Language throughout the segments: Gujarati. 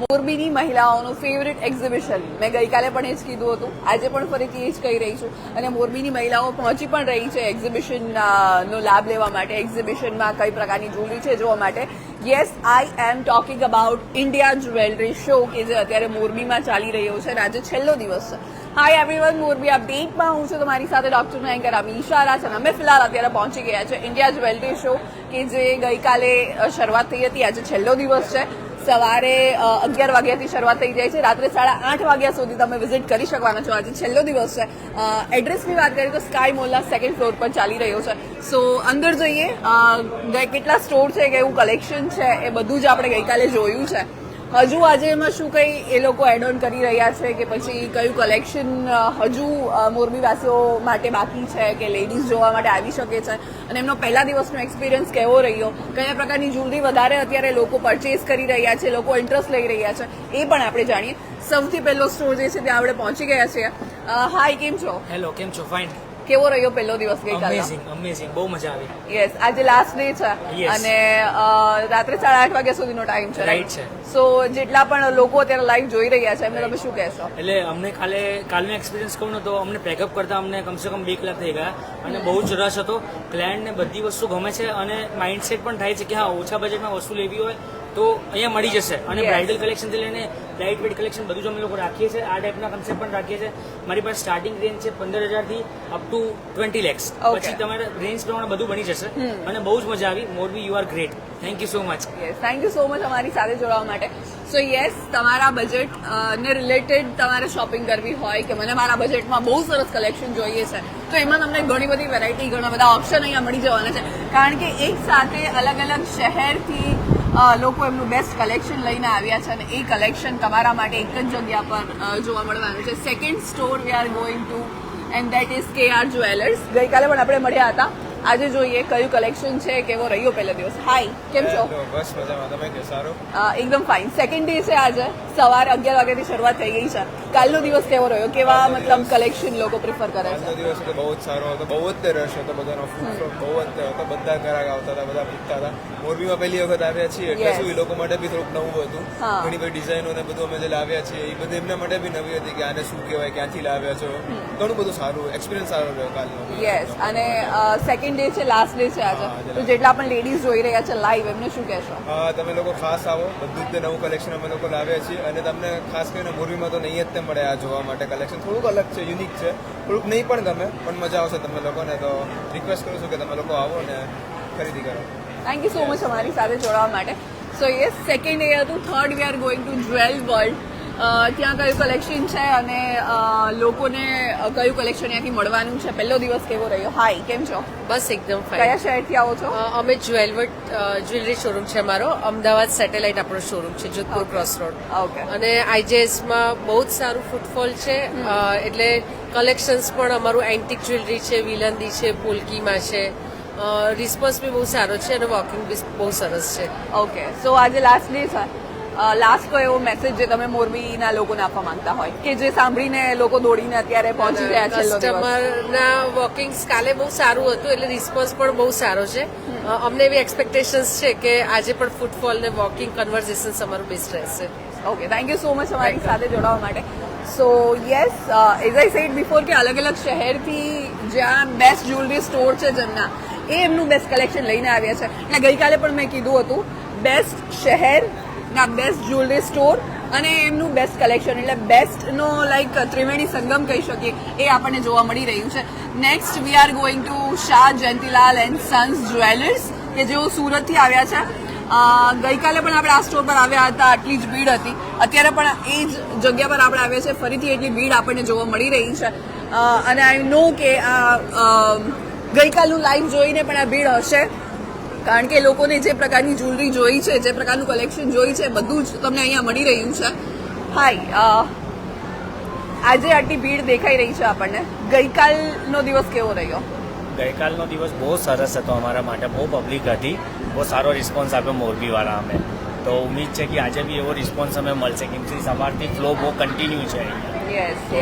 મોરબીની મહિલાઓનું ફેવરેટ એક્ઝિબિશન મેં ગઈકાલે પણ એ જ કીધું હતું. આજે પણ ફરીથી એ જ કહી રહી છું. અને મોરબીની મહિલાઓ પહોંચી પણ રહી છે એક્ઝિબિશન નો લાભ લેવા માટે. એક્ઝિબિશનમાં કઈ પ્રકારની જ્વેલરી છે જોવા માટે. Yes I am talking about India jewellery show કે જે અત્યારે મોરબીમાં ચાલી રહ્યો છે અને આજે છેલ્લો દિવસ છે. હાય એવરીવન મોરબી અપડેટમાં હું છું તમારી સાથે ડોક્ટર એન્કર અમીશા છે અને અમે ફિલહાલ અત્યારે પહોંચી ગયા છે ઇન્ડિયા જ્વેલરી શો કે જે ગઈકાલે શરૂઆત થઈ હતી. આજે છેલ્લો દિવસ છે. સવારે અગિયાર વાગ્યાથી શરૂઆત થઈ જાય છે. રાત્રે સાડા આઠ વાગ્યા સુધી તમે વિઝિટ કરી શકવાના છો. આજે છેલ્લો દિવસ છે. એડ્રેસની વાત કરીએ તો સ્કાય મોલના સેકન્ડ ફ્લોર પર ચાલી રહ્યો છે. સો અંદર જઈએ. કેટલા સ્ટોર છે કેવું કલેક્શન છે એ બધું જ આપણે ગઈકાલે જોયું છે. હજુ આજે એમાં શું કંઈ એ લોકો એડ ઓન કરી રહ્યા છે કે પછી કયું કલેક્શન હજુ મોરબીવાસીઓ માટે બાકી છે કે લેડીઝ જોવા માટે આવી શકે છે? અને એમનો પહેલા દિવસનો એક્સપિરિયન્સ કેવો રહ્યો? કયા પ્રકારની જ્વેલરી વધારે અત્યારે લોકો પરચેસ કરી રહ્યા છે, લોકો ઇન્ટરેસ્ટ લઈ રહ્યા છે? એ પણ આપણે જાણીએ. સૌથી પહેલો સ્ટોર જે છે ત્યાં આપણે પહોંચી ગયા છીએ. હાય, કેમ છો? હેલો કેમ છો? ફાઇન કેવો રહ્યો પહેલો દિવસ ગઈકાલે અમેઝિંગ અમેઝિંગ બહુ મજા આવી. યસ આજે લાસ્ટ ડે છે. અને રાત્રે સાડા આઠ વાગ્યા સુધીનો ટાઈમ છે. રાઈટ છે. સો જેટલા પણ લોકો અત્યારે લાઈવ જોઈ રહ્યા છે એમને તમે શું કહેશો? એટલે અમને કાલે કાલનો એક્સપિરિયન્સ કહું ને તો અમને પેકઅપ કરતા અમને કમસે કમ બે કલાક થઈ ગયા. અને બહુ જ રસ હતો. ક્લાયન્ટને બધી વસ્તુ ગમે છે અને માઇન્ડસેટ પણ થાય છે કે હા ઓછા બજેટમાં વસ્તુ લેવી હોય તો અહીંયા મળી જશે. અને. બ્રાઇડલ કલેક્શનથી લઈને લાઇટ વેટ કલેક્શન બધું જ અમે લોકો રાખીએ છીએ. આ ટાઈપના કન્સેપ્ટ પણ રાખીએ છીએ. મારી પાસે સ્ટાર્ટિંગ રેન્જ છે પંદર હજારથી અપ ટુ ટ્વેન્ટી લેક્સ. પછી તમારે રેન્જ પ્રમાણે બધું બની જશે. અને બહુ જ મજા આવી. Morbi you are great thank you so much yes thank you so much અમારી સાથે જોડાવા માટે. સો યસ તમારા બજેટ ને રિલેટેડ તમારે શોપિંગ કરવી હોય કે મને મારા બજેટમાં બહુ સરસ કલેક્શન જોઈએ છે તો એમાં તમને ઘણી બધી વેરાયટી ઘણા બધા ઓપ્શન અહીંયા મળી જવાના છે. કારણ કે એક સાથે અલગ અલગ શહેરથી લોકો એમનું બેસ્ટ કલેક્શન લઈને આવ્યા છે અને એ કલેક્શન તમારા માટે એક જ જગ્યા પર જોવા મળવાનું છે. Second store we are going to and that is K R jewellers ગઈકાલે પણ આપણે મળ્યા હતા. આજે જોઈએ કયું કલેક્શન છે કેવો રહ્યો પહેલો દિવસ? હાય કેમ છો? બસ મજામાં. તમે કે સારું? એકદમ ફાઇન સેકન્ડ ડે છે આજે. સવારે અગિયાર વાગ્યાથી શરૂઆત થઈ ગઈ છે. કાલનો દિવસ કેવો રહ્યો? કેવા મતલબ કલેક્શન લોકો પ્રિફર કરે છે? દિવસ તો બહુ જ સારો હતો. બહુ જ તે રશ હતો. બધાનો બહુ જ હતો. બધા ઘરાક આવતા હતા બધા પૂછતા હતા. મોરબીમાં પહેલી વખત આવ્યા છીએ એટલે શું એ લોકો માટે બી થોડુંક નવું હતું. ઘણી બધી ડિઝાઇનો ને બધું અમે જે લાવ્યા છીએ એ બધું એમના માટે બી નવી હતી કે આને શું કહેવાય ક્યાંથી લાવ્યા છો. ઘણું બધું સારું એક્સપિરિયન્સ સારો રહ્યો કાલનો. યસ અને સેકન્ડ ડે છે લાસ્ટ ડે છે આજે. તો જેટલા પણ લેડીઝ જોઈ રહ્યા છે લાઈવ એમને શું કહેશો? તમે લોકો ખાસ આવો. બધું જ નવું કલેક્શન અમે લોકો લાવ્યા છીએ. અને તમને ખાસ કરીને મોરબીમાં તો નહીં જ તે મળે આ જોવા માટે કલેક્શન થોડુંક અલગ છે યુનિક છે. થોડુંક નહીં પણ ગમે પણ મજા આવશે તમે લોકોને. તો રિક્વેસ્ટ કરું છું કે તમે લોકો આવો ને ખરીદી કરો. થેન્ક યુ સો મચ અમારી સાથે જોડાવા માટે. સો યસ સેકન્ડ ડે હતું. Third we are going to Jewel World ત્યાં કયું કલેક્શન છે અને લોકોને કયું કલેક્શન અહીંયાથી મળવાનું છે? પહેલો દિવસ કેવો રહ્યો? હાય કેમ છો? બસ એકદમ કયા શહેરથી આવો છો? અમે જ્વેલવર્ટ જ્વેલરી શોરૂમ છે અમારો. અમદાવાદ સેટેલાઇટ આપણો શોરૂમ છે જોધપુર ક્રોસ રોડ ઓકે અને આઈજેએસમાં બહુ જ સારું ફૂટફોલ છે. એટલે કલેક્શન્સ પણ અમારું એન્ટિક જ્વેલરી છે વિલંદી છે પોલકીમાં છે. રિસ્પોન્સ બી બહુ સારો છે અને વોકિંગ બી બહુ સરસ છે. ઓકે સો આજે લાસ્ટ ડે છે. લાસ્ટ કયો એવો મેસેજ જે તમે મોરબીના લોકોને આપવા માંગતા હોય? કે જે સાંભળીને લોકો દોડીને અત્યારે પહોંચી ગયા છે કસ્ટમરના વોકિંગ્સ કાલે બહુ સારું હતું એટલે રિસ્પોન્સ પણ બહુ સારો છે. અમને એવી એક્સપેક્ટેશન્સ છે કે આજે પણ ફૂટફોલ ને વોકિંગ કન્વર્ઝેશન અમારું બેસ્ટ રહેશે. Okay thank you so much અમારી સાથે જોડાવા માટે. So yes as I said before કે અલગ અલગ શહેરથી જ્યાં બેસ્ટ જ્વેલરી સ્ટોર છે જેમના એ એમનું બેસ્ટ કલેક્શન લઈને આવ્યા છે. અને ગઈકાલે પણ મેં કીધું હતું બેસ્ટ શહેરના બેસ્ટ જ્વેલરી સ્ટોર અને એમનું બેસ્ટ કલેક્શન એટલે બેસ્ટનો લાઈક ત્રિવેણી સંગમ કહી શકીએ, એ આપણને જોવા મળી રહ્યું છે. Next we are going to Shah Jayantilal and sons jewellers કે જેઓ સુરતથી આવ્યા છે. ગઈકાલે પણ આપણે આ સ્ટોર પર આવ્યા હતા, આટલી જ ભીડ હતી. અત્યારે પણ એ જ જગ્યા પર આપણે આવ્યા છે, ફરીથી એટલી ભીડ આપણને જોવા મળી રહી છે. અને આઈ નો કે આ ગઈકાલનું લાઈવ જોઈને પણ આ ભીડ હશે. કારણ કે લોકોને જે પ્રકારની જ્વેલરી જોઈ છે, જે પ્રકારનું કલેક્શન જોઈ છે, બધું જ તમને અહીંયા મળી રહ્યું છે. હાય આજે આટલી ભીડ દેખાઈ રહી છે આપણને. ગઈકાલનો દિવસ કેવો રહ્યો? ગઈકાલનો દિવસ બહુ સરસ હતો અમારા માટે. બહુ પબ્લિક હતી. બહુ સારો રિસ્પોન્સ આપ્યો મોરબીવાળા અમે. તો ઉમ્મીદ છે કે આજે બી એવો રિસ્પોન્સ અમે મળશે. કેમ કે સવારથી ફ્લો બહુ કન્ટિન્યુ છે તો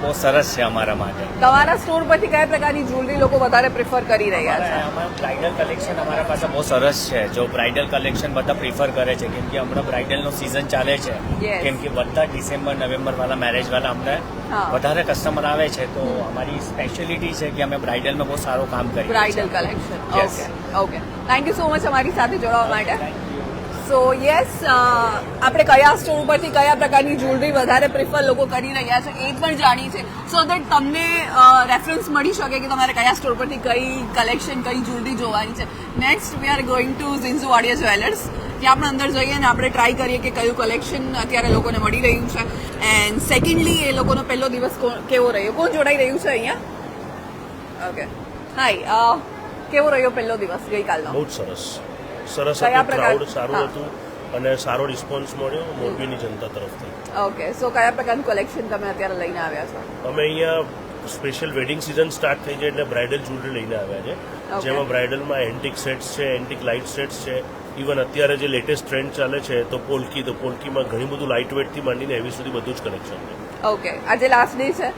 બહુ સરસ છે અમારા માટે. તમારા સ્ટોર પરથી કયા પ્રકારની જ્વેલરી લોકો વધારે પ્રિફર કરી રહ્યા છે? અમારું બ્રાઇડલ કલેક્શન અમારા પાસે બહુ સરસ છે. જો બ્રાઇડલ કલેક્શન બધા પ્રિફર કરે છે કેમ કે હમણાં બ્રાઇડલનો સિઝન ચાલે છે. કેમ કે બધા ડિસેમ્બર નવેમ્બર વાળા મેરેજ વાળા અમને વધારે કસ્ટમર આવે છે. તો અમારી સ્પેશિયાલિટી છે કે અમે બ્રાઇડલમાં બહુ સારું કામ કરીએ bridal collection. Okay okay thank you so much અમારી સાથે જોડાવા માટે. સો યસ આપણે કયા સ્ટોર ઉપરથી કયા પ્રકારની જ્વેલરી વધારે પ્રિફર લોકો કરી રહ્યા છે એ પણ જાણીએ છે સો દેટ તમને રેફરન્સ મળી શકે કે તમારે કયા સ્ટોર પરથી કઈ કલેક્શન કઈ જ્વેલરી જોવાની છે. Next we are going to Zinzuwadia jewellers ત્યાં આપણે અંદર જઈએ અને આપણે ટ્રાય કરીએ કે કયું કલેક્શન અત્યારે લોકોને મળી રહ્યું છે. એન્ડ સેકન્ડલી એ લોકોનો પહેલો દિવસ કેવો રહ્યો? કોણ જોડાઈ રહ્યું છે અહીંયા? ઓકે હાય કેવો રહ્યો પહેલો દિવસ ગઈકાલનો? બહુ સરસ. સરસ ક્રાઉડ સારું હતું અને સારો રિસ્પોન્સ મળ્યો મોરબીની જનતા તરફથી. ઓકે સો કયા પ્રકારનું કલેક્શન તમે અત્યારે લઈને આવ્યા છો? અમે અહીંયા સ્પેશિયલ વેડિંગ સિઝન સ્ટાર્ટ થઈ છે એટલે બ્રાઇડલ જ્વેલરી લઈને આવ્યા છે. જેમાં બ્રાઇડલમાં એન્ટિક સેટ્સ છે એન્ટિક લાઇટ સેટ્સ છે. ઇવન અત્યારે જે લેટેસ્ટ ટ્રેન્ડ ચાલે છે તો પોલકી તો પોલકીમાં ઘણી બધું લાઇટ વેટથી માંડીને એવી સુધી બધું જ કલેક્શન છે. ઓકે આજે લાસ્ટ ડે છે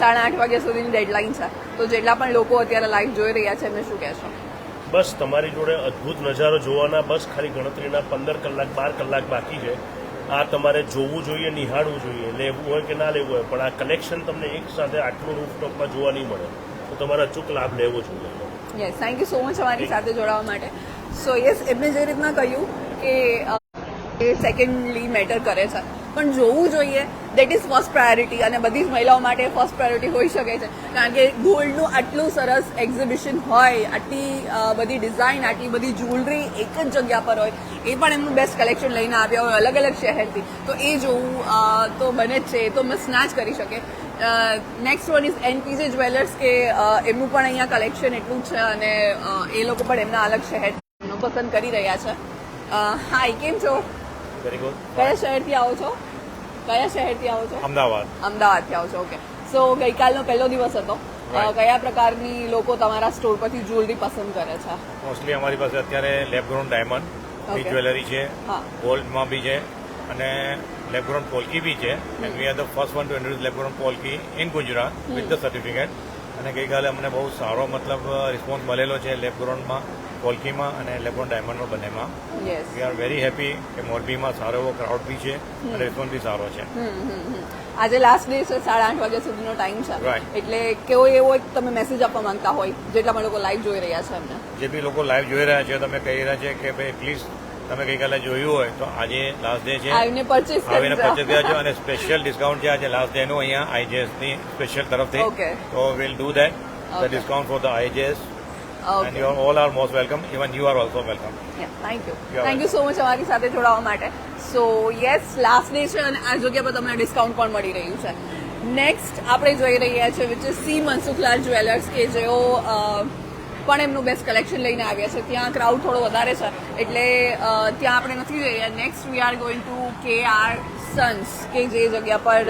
સાડા આઠ વાગ્યા સુધીની ડેડલાઇન છે. તો જેટલા પણ લોકો અત્યારે લાઈવ જોઈ રહ્યા છે એમને શું કહેશો? બસ તમારી જોડે અદ્ભુત નજારો જોવાના બસ ખાલી ગણતરીના પંદર કલાક બાર કલાક બાકી છે. આ તમારે જોવું જોઈએ નિહાળવું જોઈએ લેવું હોય કે ના લેવું હોય પણ આ કલેક્શન તમને એક સાથે આટલું રૂફટોપમાં જોવા નહીં મળે. તો તમારે અચૂક લાભ લેવો જોઈએ. Yes thank you so much અમારી સાથે જોડાવા માટે. સો યસ એમને જે રીતના કહ્યું કે એ સેકન્ડલી મેટર કરે છે. પણ જોવું જોઈએ દેટ ઇઝ ફર્સ્ટ પ્રાયોરિટી અને બધી જ મહિલાઓ માટે ફર્સ્ટ પ્રાયોરિટી હોઈ શકે છે. કારણ કે ગોલ્ડનું આટલું સરસ એક્ઝિબિશન હોય આટલી બધી ડિઝાઇન આટલી બધી જ્વેલરી એક જ જગ્યા પર હોય એ પણ એમનું બેસ્ટ કલેક્શન લઈને આવ્યા હોય અલગ અલગ શહેરથી. તો એ જોવું તો બને જ છે એ તો મિસ ના જ કરી શકે. Next one is NPJ jewellers કે એમનું પણ અહીંયા કલેક્શન એટલું છે અને એ લોકો પણ એમના અલગ શહેરનું પસંદ કરી રહ્યા છે. હાય કેમ છો? વેરી ગુડ કયા શહેરથી આવો છો? કયા શહેરથી આવો છો? અમદાવાદ. અમદાવાદથી આવો છો ઓકે સો ગઈકાલનો પહેલો દિવસ હતો. કયા પ્રકારની લોકો તમારા સ્ટોર પરથી જ્વેલરી પસંદ કરે છે? મોસ્ટલી અમારી પાસે અત્યારે લેબગ્રોન ડાયમંડ જ્વેલરી છે ગોલ્ડમાં બી છે અને લેબગ્રોન પોલકી બી છે. And we are the first one to introduce lab grown polki in Gujarat with the certificate અને ગઈકાલે અમને બહુ સારો મતલબ રિસ્પોન્સ મળેલો છે લેબગ્રોનમાં કોલકીમાં અને લેબગ્રોન ડાયમંડમાં બંનેમાં. વી આર વેરી હેપી કે મોરબીમાં સારો એવો ક્રાઉડ બી છે અને રિસ્પોન્સ બી સારો છે. આજે લાસ્ટ ડે છે સાડા આઠ વાગ્યા સુધીનો ટાઈમ છે. એટલે કેવો એવો એક તમે મેસેજ આપવા માંગતા હોય જેટલા લોકો લાઈવ જોઈ રહ્યા છે એમને. જે બી લોકો લાઈવ જોઈ રહ્યા છે તમે કહી રહ્યા છે કે ભાઈ પ્લીઝ તમે ગઈકાલે જોયું હોય તો આજે લાસ્ટ ડે છે. આવીને પરચેસ આવીને પરચેસ કર્યા છે અને સ્પેશિયલ ડિસ્કાઉન્ટ છે આજે લાસ્ટ ડે નું અહીંયા આઈજીએસની સ્પેશિયલ તરફથી. તો will do that the discount for the IGS and you all are most welcome even you are also welcome thank you thank you so much અમારી સાથે જોડાવા માટે. સો યસ લાસ્ટ ડે છે અને આ જગ્યા પર તમને ડિસ્કાઉન્ટ પણ મળી રહ્યું છે. નેક્સ્ટ આપણે જોઈ રહ્યા છે which is C Mansukhlal jewellers કે જેઓ પણ એમનું બેસ્ટ કલેક્શન લઈને આવ્યા છે. ત્યાં ક્રાઉડ થોડો વધારે છે. એટલે ત્યાં આપણે નથી જઈ રહ્યા next we are going to K R sons કે જે જગ્યા પર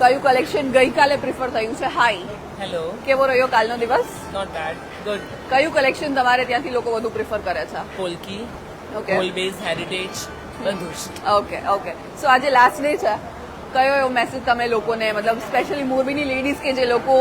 કયું કલેક્શન ગઈકાલે પ્રિફર થયું છે? હાઈ હેલો કેવો રહ્યો કાલનો દિવસ? નોટ બેડ ગુડ કયું કલેક્શન તમારે ત્યાંથી લોકો વધુ પ્રિફર કરે છે? Polki okay gold base heritage બધું ઓકે ઓકે સો આજે લાસ્ટ ડે છે. કયો એવો મેસેજ તમે લોકોને મતલબ સ્પેશિયલી મોરબીની લેડીઝ કે જે લોકો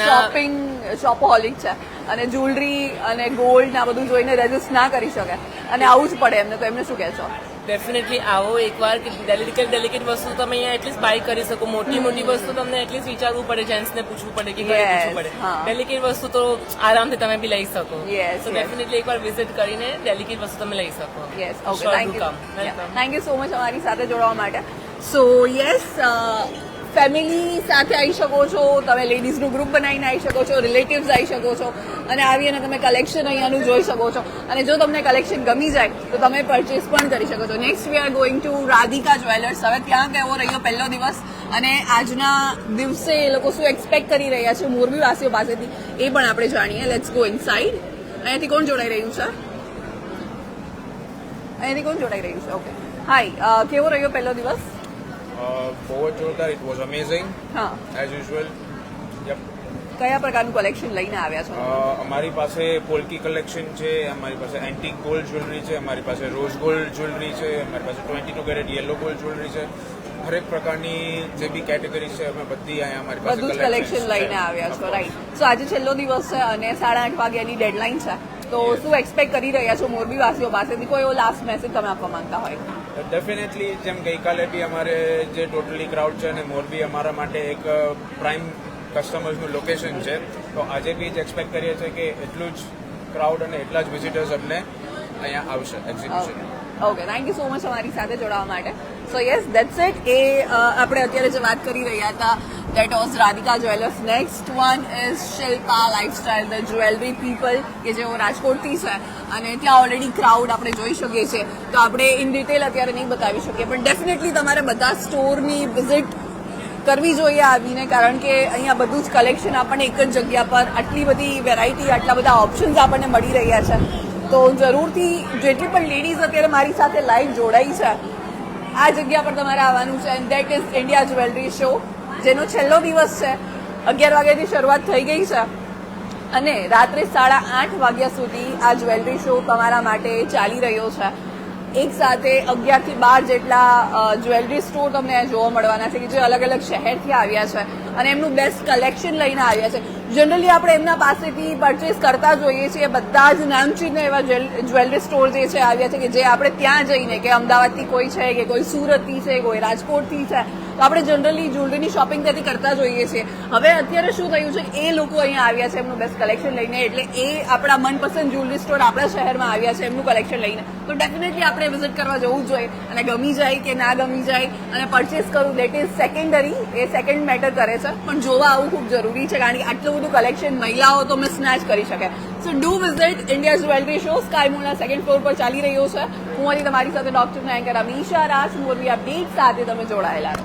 શોપિંગ શોપોહોલિક છે. અને જ્વેલરી અને ગોલ્ડ ને આ બધું જોઈને રેઝિસ્ટ ના કરી શકે. અને આવું જ પડે એમને તો એમને શું કહેશો? ડેફિનેટલી આવો એકવાર કે ડેલિકેટ ડેલિકેટ વસ્તુ તમે અહીંયા એટલીસ્ટ બાય કરી શકો. મોટી મોટી વસ્તુ તમને એટલીસ્ટ વિચારવું પડે જેન્ટ્સને પૂછવું પડે કે પૂછવું પડે. ડેલિકેટ વસ્તુ તો આરામથી તમે બી લઈ શકો. Yes. ડેફિનેટલી એકવાર વિઝિટ કરીને ડેલિકેટ વસ્તુ તમે લઈ શકો. Yes okay thank you thank you so much અમારી સાથે જોડવા માટે. સો યસ ફેમિલી સાથે આવી શકો છો, તમે લેડીઝનું ગ્રુપ બનાવીને આવી શકો છો, રિલેટિવ્સ આવી શકો છો, અને આવી અને તમે કલેક્શન અહીંયાનું જોઈ શકો છો. અને જો તમને કલેક્શન ગમી જાય, તો તમે પરચેસ પણ કરી શકો છો. Next we are going to Radhika jewellers હવે ત્યાં કેવો રહ્યો પહેલો દિવસ અને આજના દિવસે એ લોકો શું એક્સપેક્ટ કરી રહ્યા છે મોરબીવાસીઓ પાસેથી, એ પણ આપણે જાણીએ. લેટ્સ ગો ઇન સાઈડ અહીંયાથી કોણ જોડાઈ રહ્યું છે? અહીંયાથી કોણ જોડાઈ રહ્યું છે? ઓકે હાય કેવો રહ્યો પહેલો દિવસ? બહુ જ જોરદાર ઇટ વોઝ અમેઝિંગ હા એઝ યુઝ્યુઅલ કયા પ્રકારનું કલેક્શન લઈને આવ્યા છો? અમારી પાસે પોલકી કલેક્શન છે અમારી પાસે એન્ટિક ગોલ્ડ જ્વેલરી છે અમારી પાસે રોઝ ગોલ્ડ જ્વેલરી છે અમારી પાસે twenty two carat yellow gold jewellery છે. હરેક પ્રકારની જે બી કેટેગરી છે અમે બધી અહીંયા અમારી પાસે બધું કલેક્શન લઈને આવ્યા છો રાઈટ સો આજે છેલ્લો દિવસ છે અને સાડા આઠ વાગ્યાની ડેડલાઇન છે. તો શું એક્સપેક્ટ કરી રહ્યા છો મોરબી વાસીઓ પાસેથી? કોઈ એવો લાસ્ટ મેસેજ તમે આપવા માંગતા હોય? ડેફિનેટલી જેમ ગઈકાલે બી અમારે જે ટોટલી ક્રાઉડ છે અને મોરબી અમારા માટે એક પ્રાઇમ કસ્ટમર્સનું લોકેશન છે તો આજે બી જ એક્સપેક્ટ કરીએ છીએ કે એટલું જ ક્રાઉડ અને એટલા જ વિઝિટર્સ અમને અહીંયા આવશે exhibition okay thank you so much અમારી સાથે જોડાવા માટે. સો યસ દેટ્સ ઇટ એ આપણે અત્યારે જે વાત કરી રહ્યા હતા that was Radhika jewellers next one is Shilpa lifestyle the jewellery people કે જેઓ રાજકોટથી છે. અને ત્યાં ઓલરેડી ક્રાઉડ આપણે જોઈ શકીએ છીએ. તો આપણે ઇન ડિટેલ અત્યારે નહીં બતાવી શકીએ, પણ ડેફિનેટલી તમારે બધા સ્ટોરની વિઝિટ કરવી જોઈએ આવીને, કારણ કે અહીંયા બધું જ કલેક્શન આપણને એક જ જગ્યા પર આટલી બધી વેરાયટી આટલા બધા ઓપ્શન્સ આપણને મળી રહ્યા છે. તો જરૂરથી, જેટલી પણ લેડીઝ અત્યારે મારી સાથે લાઈવ જોડાઈ છે આ જગ્યા પર તમારે આવવાનું છે and that is India jewellery show જેનો છેલ્લો દિવસ છે. અગિયાર વાગ્યાથી શરૂઆત થઈ ગઈ છે. અને રાત્રે સાડા આઠ વાગ્યા સુધી આ જ્વેલરી શો તમારા માટે ચાલી રહ્યો છે. એક સાથે અગિયારથી બાર જેટલા જ્વેલરી સ્ટોર તમને જોવા મળવાના છે કે જે અલગ અલગ શહેરથી આવ્યા છે. અને એમનું બેસ્ટ કલેક્શન લઈને આવ્યા છે. જનરલી આપણે એમના પાસેથી પરચેસ કરતા જોઈએ છીએ. બધા જ નામચીન એવા જ્વેલરી સ્ટોર જે છે, આવ્યા છે કે જે આપણે ત્યાં જઈને, કે અમદાવાદથી કોઈ છે કે કોઈ સુરતથી છે, કોઈ રાજકોટથી છે તો આપણે જનરલી જ્વેલરીની શોપિંગ ત્યાંથી કરતા જોઈએ છીએ હવે અત્યારે શું થયું છે એ લોકો અહીંયા આવ્યા છે એમનું બેસ્ટ કલેક્શન લઈને, એટલે એ આપણા મનપસંદ જ્વેલરી સ્ટોર આપણા શહેરમાં આવ્યા છે એમનું કલેક્શન લઈને. તો ડેફિનેટલી આપણે વિઝિટ કરવા જવું જોઈએ. અને ગમી જાય કે ના ગમી જાય અને પરચેસ કરવું દેટ ઇઝ સેકન્ડરી એ સેકન્ડ મેટર કરે છે. પણ જોવા આવવું ખૂબ જરૂરી છે, કારણ કે આટલું બધું કલેક્શન મહિલાઓ તો મિસ ના જ કરી શકે. So do visit India jewellery show Sky મોલના second floor પર ચાલી રહ્યો છે. હું અહીં તમારી સાથે doctor anchor Amisha Raj Morbi update સાથે તમે જોડાયેલા